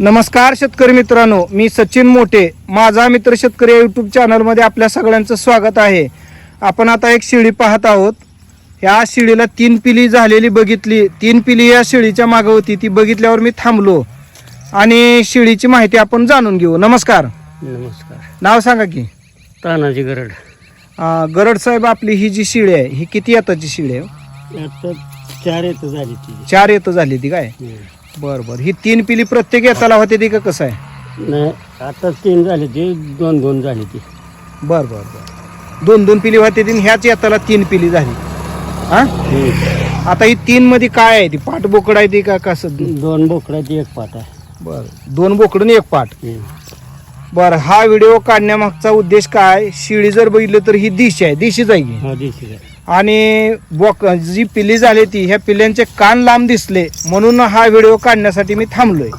नमस्कार शेतकरी मित्रांनो मी सचिन मोठे माझा मित्र शेतकरी यूट्यूब चॅनलमध्ये आपल्या सगळ्यांचं स्वागत आहे. आपण आता एक शिळी पाहत आहोत. या शिळीला तीन पिली झालेली बघितली. तीन पिली या शिळीच्या मागं होती ती बघितल्यावर मी थांबलो. आणि शिळीची माहिती आपण जाणून घेऊ. नमस्कार. नमस्कार. नाव सांगा की. तानाजी गरड. गरड साहेब आपली ही जी शिळी आहे ही किती येताची शिळी आहे? आता चार येत झाली ती. चार येतं झाली ती काय? बरं बरं. ही तीन पिली प्रत्येक येताला होते ती का कसं आहे? नाही आता तीन झाली ती दोन दोन झाली ती. बर बर बर. दोन दोन पिली होते ती आणि ह्याच येताला तीन पिली झाली. हा? आता ही तीन मध्ये काय आहे? ती पाठ बोकड आहे ती का कसं? दोन बोकडाची एक पाट आहे. बर. दोन बोकड आणि एक पाठ बर हा व्हिडिओ काढण्यामागचा उद्देश काय? शिळी जर बघितलं तर ही दिशी आहे. दिशीच आहे की? हा आणि बोक जी पिल्ली झाली ती ह्या पिल्ल्यांचे कान लांब दिसले म्हणून हा व्हिडिओ काढण्यासाठी मी थांबलोय.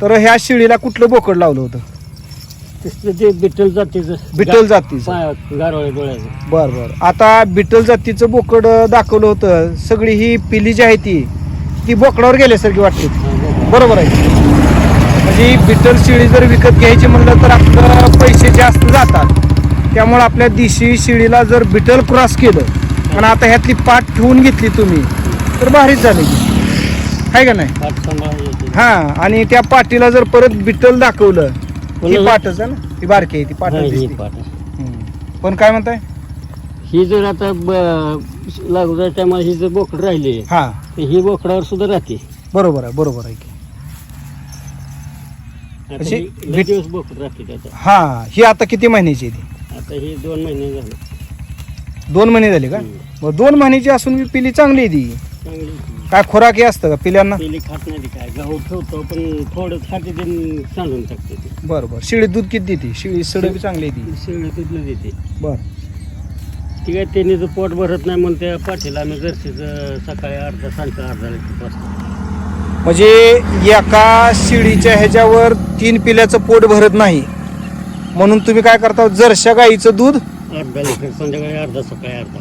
तर ह्या शिळीला कुठलं बोकड लावलं होतं? ते बिठ्ठल जातीचं बिटल जातीचं. डोळ्याचं बर बर. आता बिटल जातीचं बोकड दाखवलं होतं. सगळी ही पिली जी आहे ती ती बोकडावर गेल्यासारखी वाटते. बरोबर आहे. म्हणजे बिटल शिळी जर विकत घ्यायची म्हणलं तर आपलं पैसे जास्त जातात. त्यामुळे आपल्या देशी शिळीला जर बिटल क्रॉस केलं आणि आता ह्यातली पाठ ठेवून घेतली तुम्ही तर भारीच झाली. आहे का नाही? हा आणि त्या पाठीला जर परत बिटल दाखवलं ती पुन्हा- पाठच आहे ना? ती बारकी आहे ती हा, ही. दिसते पण काय म्हणताय? ही जर आता लागू टायमाला ही जर बोकड राहिली हा. ही बोकडावर सुद्धा राहते. बरोबर आहे बरोबर आहे की. ही हा ही आता किती महिन्याची आहे ती? आता ही दोन महिने झाले. दोन महिने झाले का? हम्म. मग दोन महिन्याची असून बी पिली चांगली आहे ती. चांगली काय खोराक असतं का पिल्यांना? पेली खात नाही ती काय. गहू ठेवतो पण थोडं खाते ते सांडून टाकते ती. बरं बरं. शिळी दूध किती देते? शिळी सड बी चांगली आहे ती. शेळी तिथलं देते. बर. ती काय त्यांनी जर पोट भरत नाही म्हणून त्या पाठीला आम्ही जर्सीचं सकाळी अर्धा सांगता अर्धा लिटर म्हणजे एका शिळीच्या ह्याच्यावर तीन पिल्याचं पोट भरत नाही. म्हणून तुम्ही काय करता जरशा गाईचं दूध? अर्धा लिटर संध्याकाळी अर्धा सकाळी अर्धा.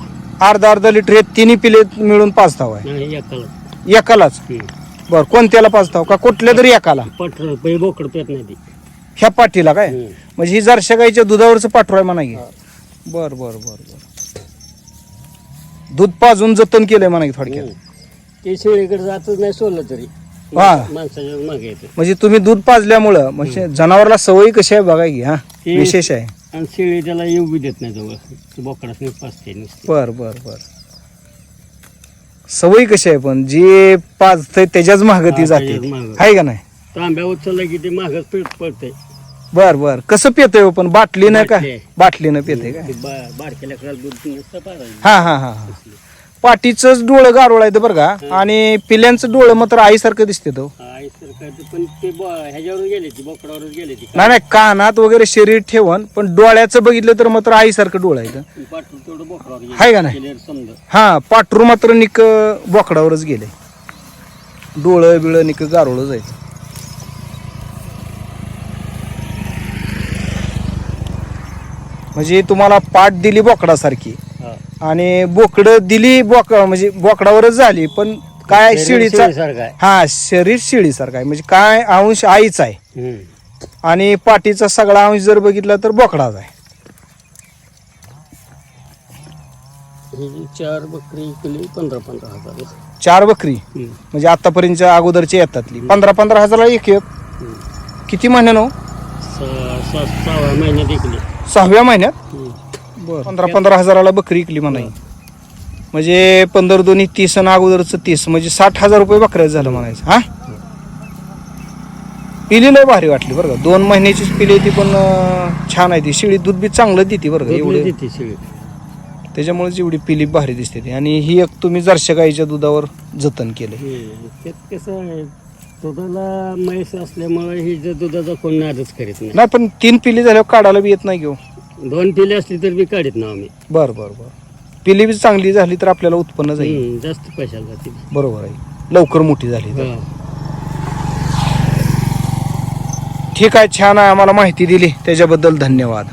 अर्धा अर्धा लिटर हे तिन्ही पिले मिळून पाचताव आहे? नाही एकाला. एकालाच? बर कोणत्याला पाचताव? का कुठल्या तरी एकाला? पट पै बोकड पेत नाही ती. ह्या पाठीला काय? हम्म. म्हणजे ही जरशा गाईच्या दुधावरचं पाठरू आहे म्हणा की बर बर बर बर. दूध पाजून जतन केलंय म्हणा की थोडक्यात. हम्म. ती शेळीकडे जातच नाही सोडलं तरी. हा. माणसाच्या मागे येते. म्हणजे तुम्ही दूध पाजल्यामुळं म्हणजे जनावरला सवयी कशी आहे बघा की हा? ती- विशेष आहे. आणि शेळी त्याला येऊ बी देत नाही जवळ. बोकडाच नाही पाचते नुसती. बर बर बर. सवयी कशी आहे पण? जे पाजतंय त्याच्याच माग ती हा, जाते. त्याच्याच मागं. आहे का नाही? तांब्या उचलला की ते मागच पीठ पडते बर बर. कसं पितय हो पण? बाटलीनं का? बाटली. बाटलीनं काय बारक्या लेकराला दूध नसतं पाजायचं. हा हा हा हा. पाटीचंच डोळं गारोळ आहे बरं का? आणि पिल्यांचं डोळं मात्र आईसारखं दिसते तो. आई सरकारचं पण ते ब- ह्याच्यावर गेले ती बोकडावरच गेले ती. नाही नाही कानात वगैरे शरीर ठेवून पण डोळ्याचं बघितलं तर मात्र आईसारखं डोळं आहे इथं. पाठवून तेवढं बोकडावर गेले. हाय का नाही? केल्यावर समजा. हा पाटरू मात्र निक बोकडावरच गेले. डोळं बिळं निक गारोळ जायचं म्हणजे तुम्हाला पाठ दिली बोकडासारखी. हा. आणि बोकड दिली बोक म्हणजे बोकडावरच झाली पण काय शिळीचा हा शरीर शिळीसारखं आहे. म्हणजे काय अंश आईच आहे. आणि पाठीचा सगळा अंश जर बघितला तर बोकडाच आहे. चार बकरी केली पंधरा पंधरा हजार चार बकरी. म्हणजे आतापर्यंतच्या अगोदरची येतातली. पंधरा पंधरा हजाराला एक एक. किती महिन्यानो? सहा सहा सहाव्या महिन्यात हम्म. पंधरा पंधरा हजाराला बकरी विकली म्हणाई. म्हणजे पंधरा दोन्ही तीस आणि अगोदरच तीस म्हणजे साठ हजार रुपये बकऱ्याच झालं म्हणायचं. हा? पिली लय भारी वाटली बरं का. दोन महिन्याचीच पिली ती पण अं, छान आहे ती. शिळी दूध बी चांगलं देते बरं का एवढे. देते शेळी त्याच्यामुळेच एवढी पिली भारी दिसते ती. आणि ही एक तुम्ही जरशा गाईच्या दुधावर जतन केलं. त्यात कसं आहे दुधाला म्हैस असल्यामुळे ही जर दुधाचा कोण नादच करीत नाही. नाही पण तीन पिली झाल्यावर काढायला बी येत नाही घेऊ दोन पिले असली तर बी काढत ना आम्ही. बर बर बर. पिली बी चांगली झाली तर आपल्याला उत्पन्न जाईल. हम्म, जास्त पैशाला जाते. बरोबर आहे. लवकर मोठी झाली तर. हा. ठीक आहे छान आहे. आम्हाला माहिती दिली. त्याच्याबद्दल धन्यवाद.